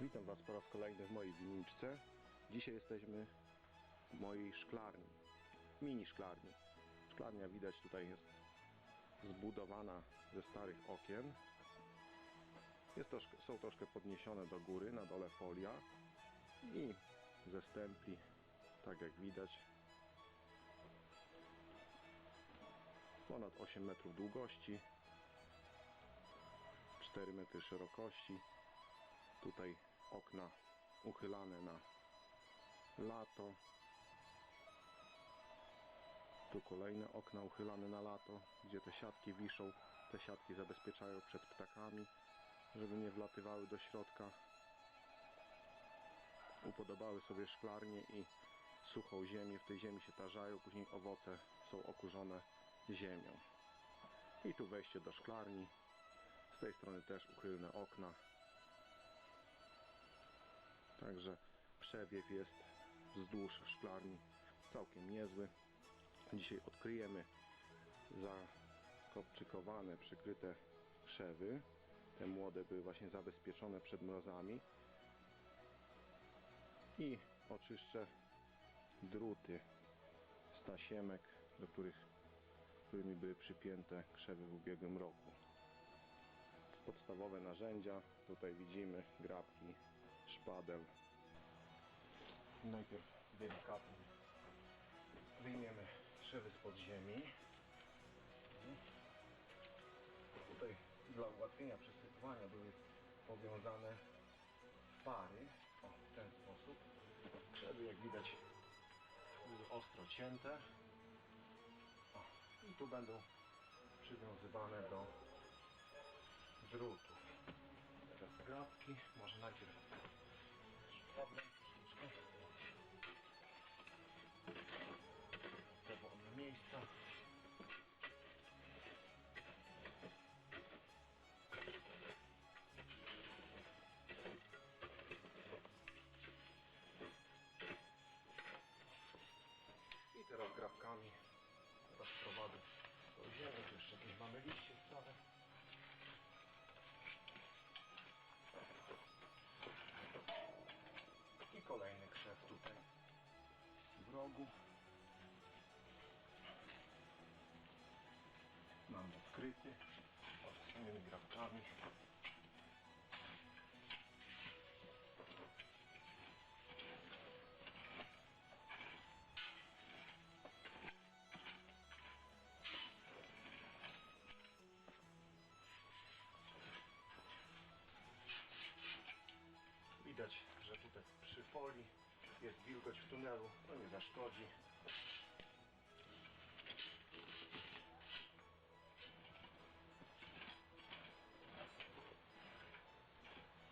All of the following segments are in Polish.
Witam Was po raz kolejny w mojej winniczce. Dzisiaj jesteśmy w mojej szklarni, mini szklarni. Szklarnia widać tutaj jest zbudowana ze starych okien. Jest troszkę, są troszkę podniesione do góry, na dole folia i ze stempli, tak jak widać, ponad 8 metrów długości, 4 metry szerokości. Tutaj okna uchylane na lato. Tu kolejne okna uchylane na lato, gdzie te siatki wiszą. Te siatki zabezpieczają przed ptakami, żeby nie wlatywały do środka. Upodobały sobie szklarnię i suchą ziemię. W tej ziemi się tarzają, później owoce są okurzone ziemią. I tu wejście do szklarni. Z tej strony też uchylne okna. Także przewiew jest wzdłuż szklarni całkiem niezły. Dzisiaj odkryjemy zakopczykowane, przykryte krzewy. Te młode były właśnie zabezpieczone przed mrozami. I oczyszczę druty z tasiemek, do których którymi były przypięte krzewy w ubiegłym roku. Podstawowe narzędzia, tutaj widzimy grabki, szpadel. Najpierw delikatnie wyjmiemy krzewy spod ziemi. Tutaj dla ułatwienia przesypywania były powiązane pary o, w ten sposób. Krzewy jak widać były ostro cięte. O, I tu będą przywiązywane do drutów. Teraz grabki, może najpierw w rogu. Mam odkryty. Odkrytymi grabkami. Widać, że tutaj przy folii jest wilgoć w tunelu, to nie zaszkodzi.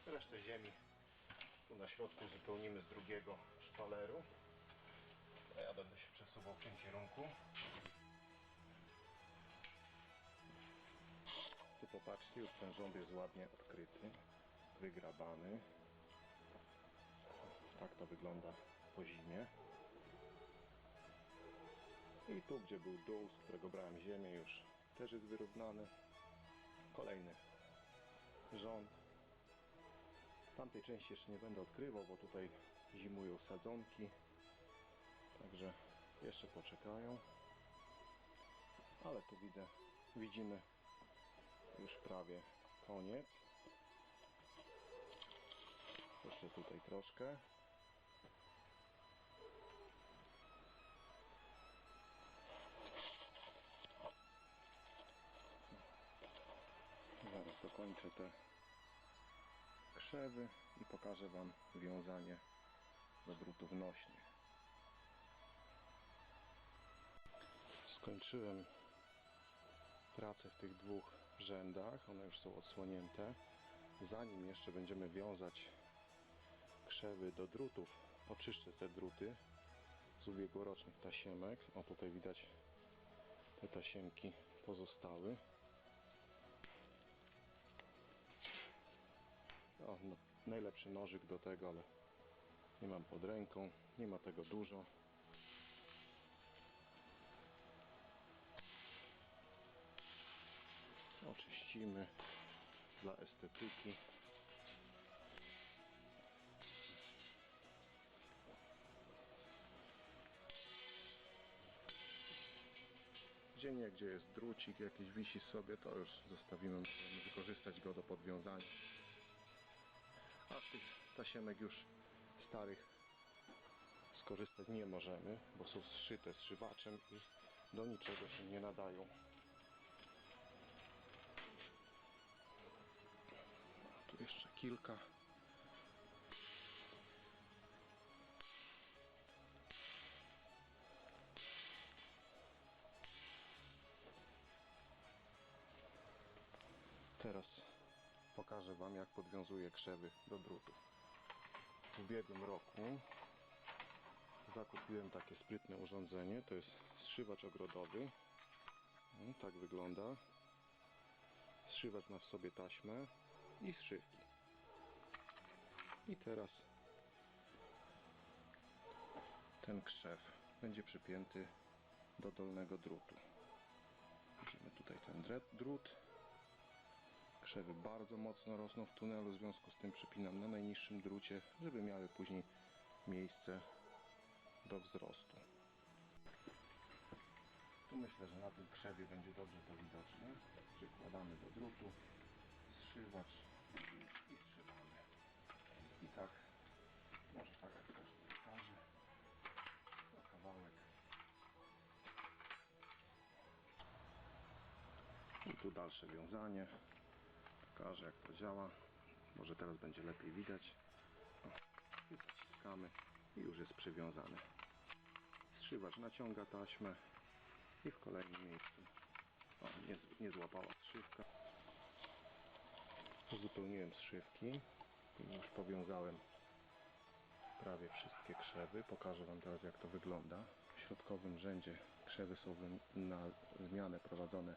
Resztę ziemi tu na środku uzupełnimy z drugiego szpaleru. A ja będę się przesuwał w tym kierunku. Tu popatrzcie, już ten rząd jest ładnie odkryty, wygrabany. Tak to wygląda po zimie. I tu, gdzie był dół, z którego brałem ziemię, już też jest wyrównany. Kolejny rząd. Tamtej części jeszcze nie będę odkrywał, bo tutaj zimują sadzonki. Także jeszcze poczekają. Ale tu widzę, widzimy już prawie koniec. Jeszcze tutaj troszkę. Dokończę te krzewy i pokażę Wam wiązanie do drutów nośnych. Skończyłem pracę w tych dwóch rzędach. One już są odsłonięte. Zanim jeszcze będziemy wiązać krzewy do drutów, oczyszczę te druty z ubiegłorocznych tasiemek. O tutaj widać te tasiemki pozostały. o, no, najlepszy nożyk do tego, ale nie mam pod ręką, nie ma tego dużo. Oczyścimy dla estetyki. Gdzie nie, gdzie jest drucik jakiś wisi sobie, to już zostawimy, możemy wykorzystać go do podwiązania. A z tych tasiemek już starych skorzystać nie możemy, bo są zszyte zszywaczem i do niczego się nie nadają. Tu jeszcze kilka. Teraz pokażę Wam jak podwiązuję krzewy do drutu. W ubiegłym roku zakupiłem takie sprytne urządzenie. To jest zszywacz ogrodowy. Mm, Tak wygląda. Zszywacz ma w sobie taśmę i zszywki. I teraz ten krzew będzie przypięty do dolnego drutu. Widzimy tutaj ten drut. Krzewy bardzo mocno rosną w tunelu, w związku z tym przypinam na najniższym drucie, żeby miały później miejsce do wzrostu. Tu myślę, że na tym krzewie będzie dobrze to widoczne. Przykładamy do drutu, zszywacz i zszywamy. I tak, może tak jak każdy pokaże, to kawałek. I tu dalsze wiązanie. Pokażę jak to działa. Może teraz będzie lepiej widać. I zaciskamy i już jest przywiązane. Zszywacz naciąga taśmę i w kolejnym miejscu. O, nie, nie złapała zszywka. Uzupełniłem zszywki. i Już powiązałem prawie wszystkie krzewy. Pokażę Wam teraz jak to wygląda. W środkowym rzędzie krzewy są na zmianę prowadzone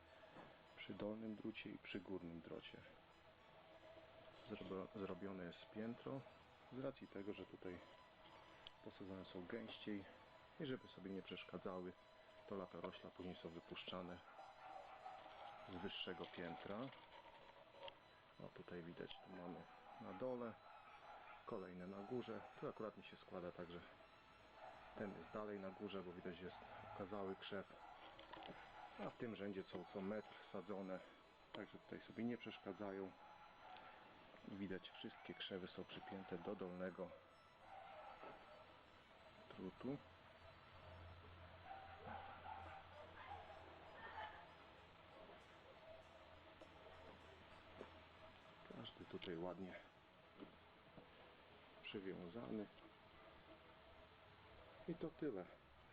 przy dolnym drucie i przy górnym drocie. Zrobione jest piętro z racji tego, że tutaj posadzone są gęściej i żeby sobie nie przeszkadzały, to latorośla później są wypuszczane z wyższego piętra. O tutaj widać, tu mamy na dole, kolejne na górze. Tu akurat mi się składa tak, że ten jest dalej na górze, bo widać jest okazały krzew. A w tym rzędzie są co metr sadzone, także tutaj sobie nie przeszkadzają. I widać wszystkie krzewy są przypięte do dolnego drutu. Każdy tutaj ładnie przywiązany. I to tyle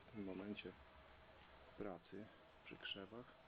w tym momencie pracy przy krzewach.